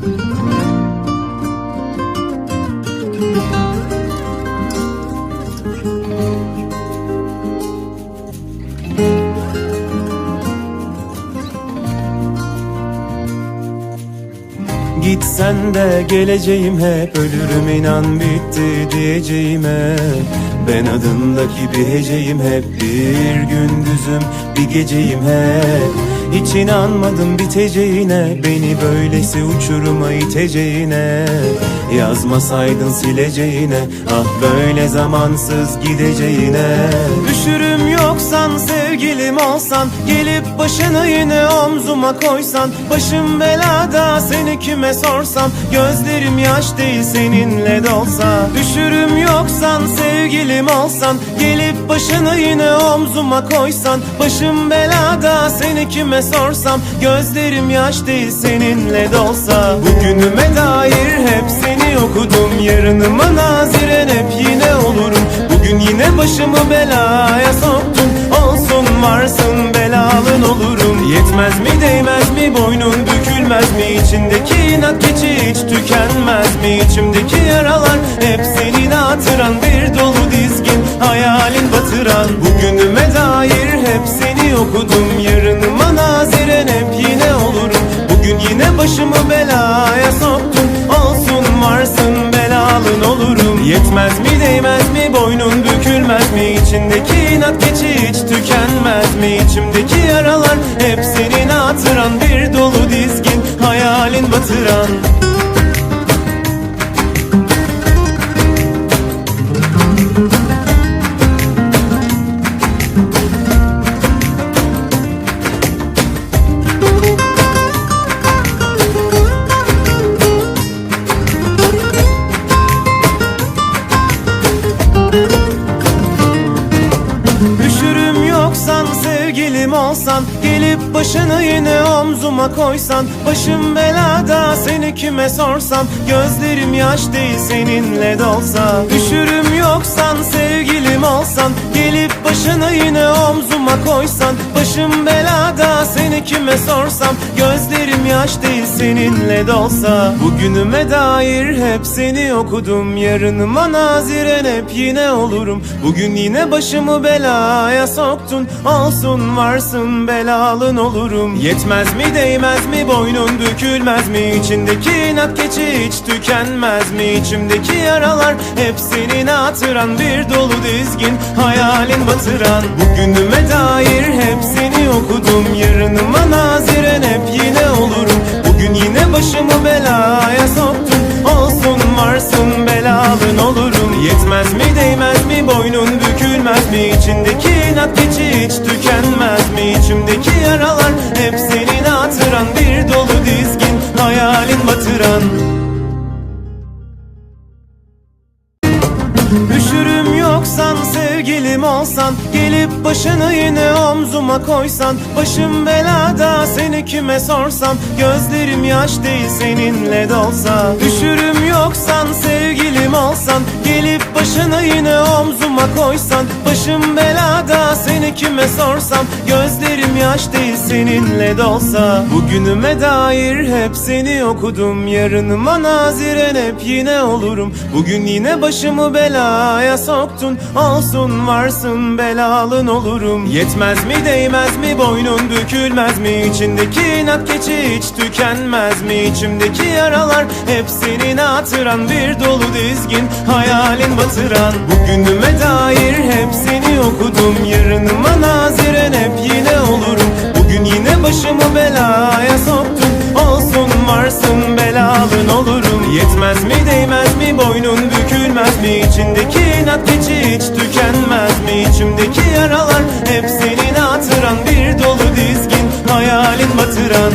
Gitsen de geleceğim hep ölürüm inan bitti diyeceğime. Ben adındaki bir heceyim hep bir gündüzüm bir geceyim hep. Hiç inanmadım biteceğine. Beni böylesi uçuruma iteceğine. Yazmasaydın sileceğine. Ah böyle zamansız gideceğine. Düşürüm yoksan sevgilim olsan. Gelip başını yine omzuma koysan. Başım belada seni kime sorsam? Gözlerim yaş değil seninle dolsa. Düşürüm yoksan sevgilim olsan. Gelip başını yine omzuma koysan. Başım belada seni kime sorsam Gözlerim yaş değil seninle dolsa. Bugünüme dair hep seni okudum Yarınıma naziren hep yine olurum. Bugün yine başımı belaya soktun Olsun varsın belalın olurum. Yetmez mi değmez mi boynun bükülmez mi? İçindeki inat keçi hiç tükenmez mi? İçimdeki yaralar hep senin hatıran Bir dolu dizgin hayalin batıran. Bugünüme Yetmez mi değmez mi boynun bükülmez mi? İçindeki inat keçi hiç tükenmez mi? İçimdeki yaralar hep senin hatıran Bir dolu dizgin hayalin batıran başını yine omzuma koysan Başım belada seni kime sorsam Gözlerim yaş değil seninle dolsa. Düşürüm yoksan sevgilim olsan Gelip başını yine omzuma koysan Başım belada seni kime sorsam? Gözlerim yaş değil seninle dolsa Bugünüme dair hep seni okudum. Yarınıma naziren hep yine olurum. Bugün yine başımı belaya soktun. Olsun varsın belalın olurum. Yetmez mi değmez mi? Boynun bükülmez mi? İçindeki inat keçi hiç tükenmez mi? İçimdeki yaralar hep senin hatıran. Bir dolu dizgin hayalin batıran. Bugünüme dair hep Yetmez mi değmez mi boynun bükülmez mi? İçindeki inat keçi hiç tükenmez mi? İçimdeki yaralar hep senin hatıran Bir dolu dizgin hayalin batıran. Düşürüm yoksan sevgilim olsan Gelip başını yine omzuma koysan Başım belada seni kime sorsam Gözlerim yaş değil seninle dolsa. Sevgilim olsan Gelip başını yine omzuma koysan Başım belada seni kime sorsam Gözlerim yaş değil seninle dolsa. Bugünüme dair hep seni okudum Yarınıma naziren hep yine olurum. Bugün yine başımı belaya soktun Olsun varsın belalın olurum. Yetmez mi değmez mi boynun bükülmez mi? İçindeki inat keçi hiç tükenmez mi? İçimdeki yaralar hep senin hatıran Bir dolu dizgin. Hayalin batıran Bugünüme dair hep seni okudum. Yarınıma naziren hep yine olurum. Bugün yine başımı belaya soktun Olsun varsın belalın olurum. Yetmez mi değmez mi boynun bükülmez mi? İçindeki inat keçi hiç tükenmez mi? İçimdeki yaralar hep senin hatıran. Bir dolu dizgin hayalin batıran